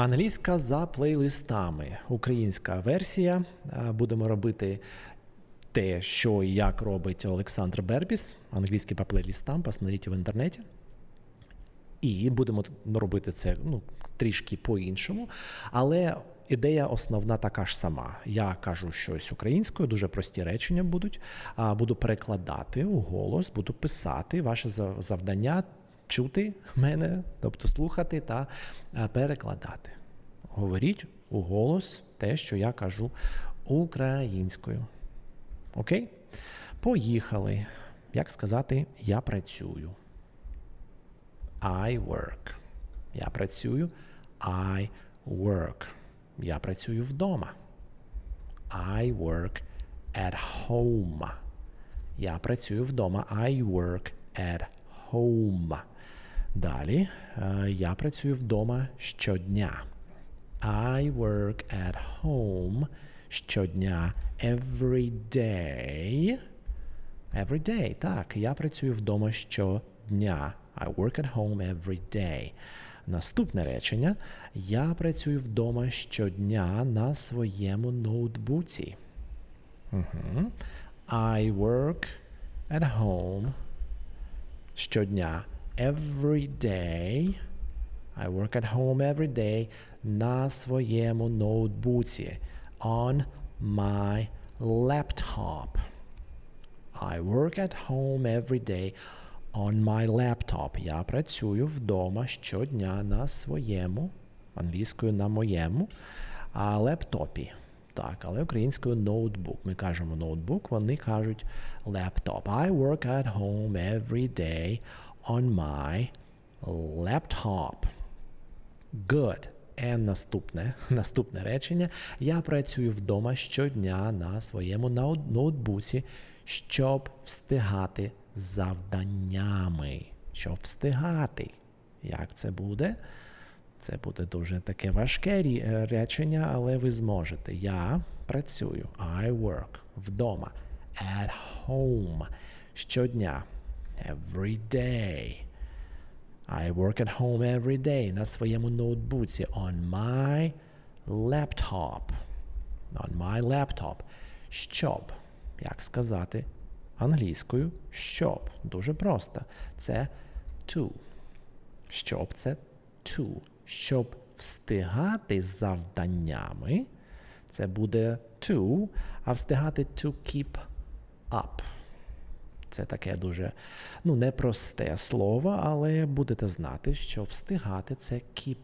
Англійська за плейлистами. Українська версія. Е, Будемо робити те, що і як робить Олександр Бербіс. Англійський по плейлистам, посмотрите в інтернеті. І будемо робити це ну, трішки по-іншому. Але ідея основна така ж сама. Я кажу щось українською, дуже прості речення будуть. Буду перекладати у голос, буду писати ваше завдання чути мене, тобто слухати та перекладати. Говоріть у голос те, що я кажу українською. Окей? Поїхали. Як сказати, я працюю. I work. Я працюю. I work. Я працюю вдома. I work at home. Я працюю вдома. I work at home. Далі. е, Я працюю вдома щодня. I work at home щодня. Every day. Every day. Так, я працюю вдома щодня. I work at home every day. Наступне речення. Я працюю вдома щодня на своєму ноутбуці. Угу. I work at home щодня. Every day. I work at home every day на своєму ноутбуці. On my laptop. I work at home every day on my laptop. Я працюю вдома щодня на своєму, англійською на моєму, а лептопі. Так, але українською ноутбук. Ми кажемо ноутбук, вони кажуть laptop. I work at home every day on my laptop. Good. And наступне, наступне речення. Я працюю вдома щодня на своєму ноутбуці, щоб встигати завданнями. Щоб встигати. Як це буде? Це буде дуже таке важке е, речення, але ви зможете. Я працюю. I work вдома. At home. Щодня. Every day. I work at home every day на своєму ноутбуці on my laptop. On my laptop. Щоб, як сказати англійською, щоб. Дуже просто. Це to. Щоб це to. Щоб встигати завданнями. Це буде to, а встигати to keep up. Це таке дуже ну, непросте слово, але будете знати, що встигати це keep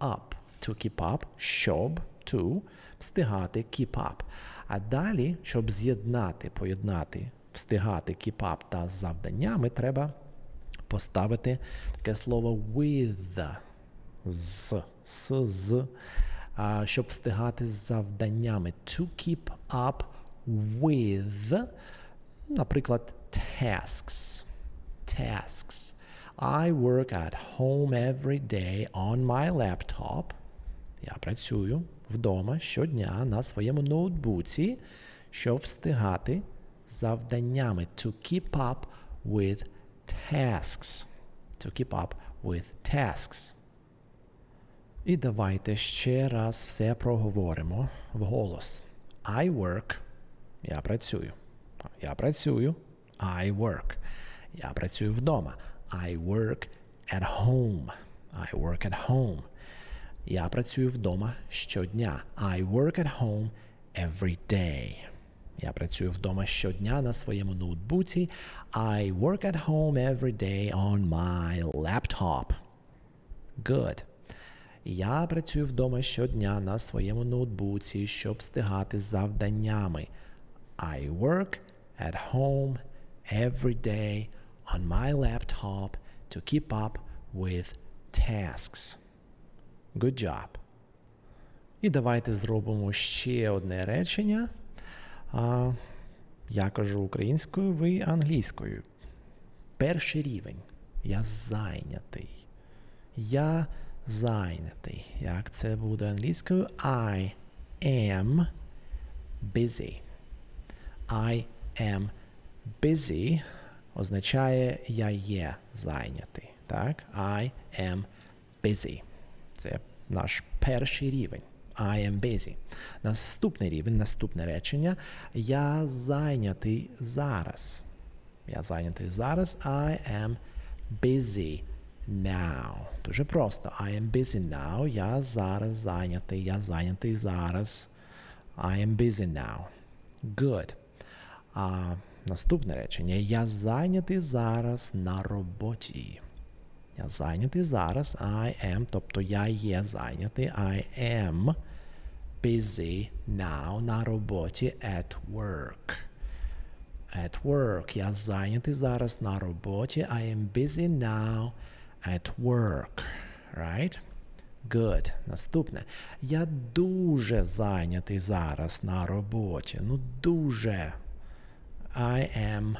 up. To keep up, щоб, to, встигати, keep up. А далі, щоб з'єднати, поєднати, встигати, keep up та завданнями, треба поставити таке слово with. З, з, з, а, щоб встигати з завданнями. To keep up with, наприклад, tasks. Tasks. I work at home every day on my laptop. Я працюю вдома щодня на своєму ноутбуці, щоб встигати завданнями. To keep up with tasks. To keep up with tasks. І давайте ще раз все проговоримо вголос. I work. Я працюю. Я працюю. I work. Я працюю вдома. I work at home. I work at home. Я працюю вдома щодня. I work at home every day. Я працюю вдома щодня на своєму ноутбуці. I work at home every day on my laptop. Good. Я працюю вдома щодня на своєму ноутбуці, щоб встигати завданнями. I work at home every day on my laptop to keep up with tasks. Good job. І давайте зробимо ще одне речення. А, я кажу українською, ви англійською. Перший рівень. Я зайнятий. Я зайнятий. Як це буде англійською? I am busy. I am busy означає я є зайнятий. Так? I am busy. Це наш перший рівень. I am busy. Наступний рівень, наступне речення. Я зайнятий зараз. Я зайнятий зараз. I am busy now. Дуже просто. I am busy now. Я зараз зайнятий. Я зайнятий зараз. I am busy now. Good. А, наступне речення. Я зайнятий зараз на роботі. Я зайнятий зараз. I am, тобто я є зайнятий. I am busy now на роботі at work. At work. Я зайнятий зараз на роботі. I am busy now at work. Right? Good. Наступне. Я дуже зайнятий зараз на роботі. Ну, дуже. I am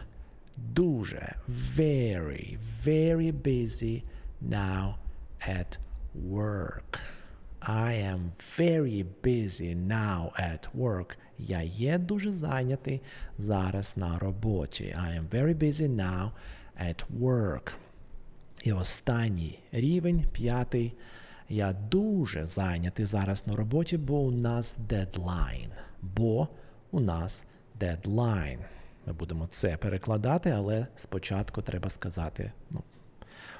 дуже, very, very busy now at work. I am very busy now at work. Я є дуже зайнятий зараз на роботі. I am very busy now at work. І останній рівень, п'ятий. Я дуже зайнятий зараз на роботі, бо у нас дедлайн. Бо у нас дедлайн. Ми будемо це перекладати, але спочатку треба сказати ну,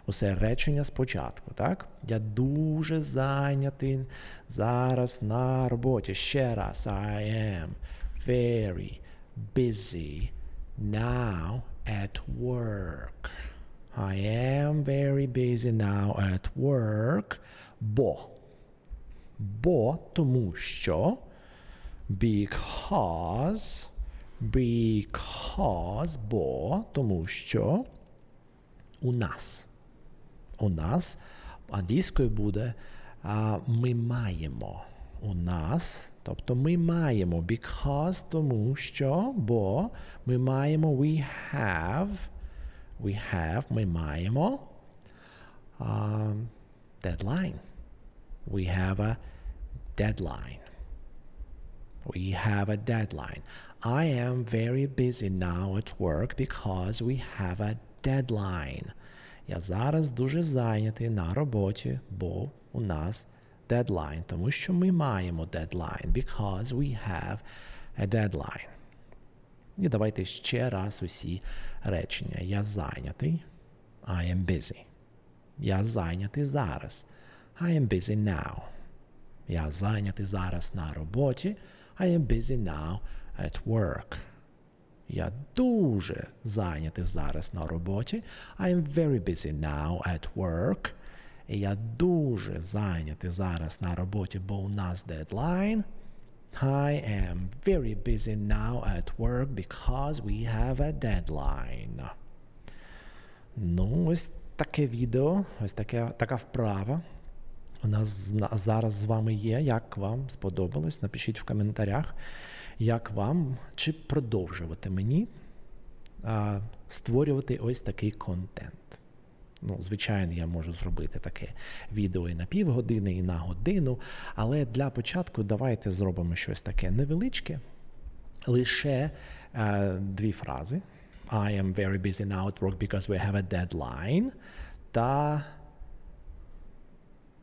усе речення спочатку. так? Я дуже зайнятий зараз на роботі. Ще раз. I am very busy now at work. I am very busy now at work. Бо. Бо тому що because because бо тому що у нас. У нас англійською буде а, ми маємо. У нас, тобто ми маємо because тому що, бо ми маємо we have. We have, ми маємо um, deadline. We have a deadline. We have a deadline. I am very busy now at work because we have a deadline. Я зараз дуже зайнятий на роботі, бо у нас deadline, тому що ми маємо deadline, because we have a deadline. І давайте ще раз усі речення. Я зайнятий. I am busy. Я зайнятий зараз. I am busy now. Я зайнятий зараз на роботі. I am busy now at work. Я дуже зайнятий зараз на роботі. I am very busy now at work. І я дуже зайнятий зараз на роботі, бо у нас дедлайн. I am very busy now at work because we have a deadline. Ну, ось таке відео, ось таке, така вправа. У нас зараз з вами є. Як вам сподобалось? Напишіть в коментарях, як вам чи продовжувати мені а, створювати ось такий контент. Ну, звичайно, я можу зробити таке відео і на півгодини, і на годину. Але для початку давайте зробимо щось таке невеличке, лише е, дві фрази. I am very busy now at work because we have a deadline. Та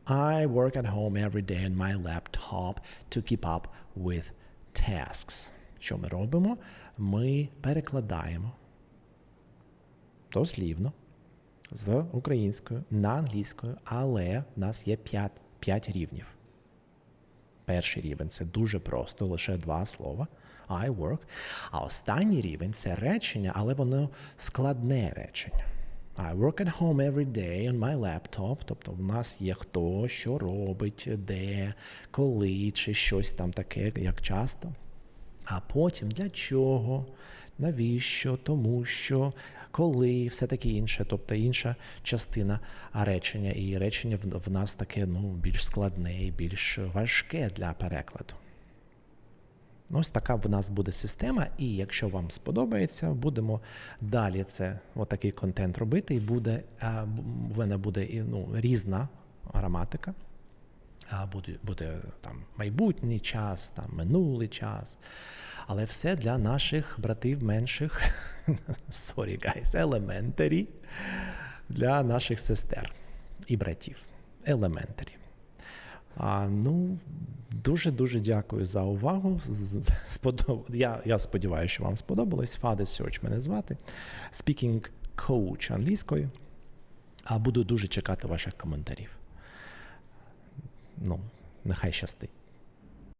I work at home every day on my laptop to keep up with tasks. Що ми робимо? Ми перекладаємо дослівно з українською на англійською, але в нас є 5, 5 рівнів. Перший рівень це дуже просто, лише два слова. I work. А останній рівень це речення, але воно складне речення. I work at home every day on my laptop. Тобто в нас є хто, що робить, де, коли, чи щось там таке, як часто. А потім для чого, навіщо, тому що, коли, все таке інше, тобто інша частина речення. І речення в, нас таке ну, більш складне і більш важке для перекладу. Ось така в нас буде система, і якщо вам сподобається, будемо далі це отакий контент робити, і буде в мене буде ну, різна граматика. Буде буде там майбутній час, там минулий час. Але все для наших братів менших, sorry guys, elementary, для наших сестер і братів. Elementary. А, ну, дуже дуже дякую за увагу. Сподоб... Я, я сподіваюся, що вам сподобалось. Фаде Сьоч мене звати. Speaking Coach англійською. А буду дуже чекати ваших коментарів. Ну, нехай щастить.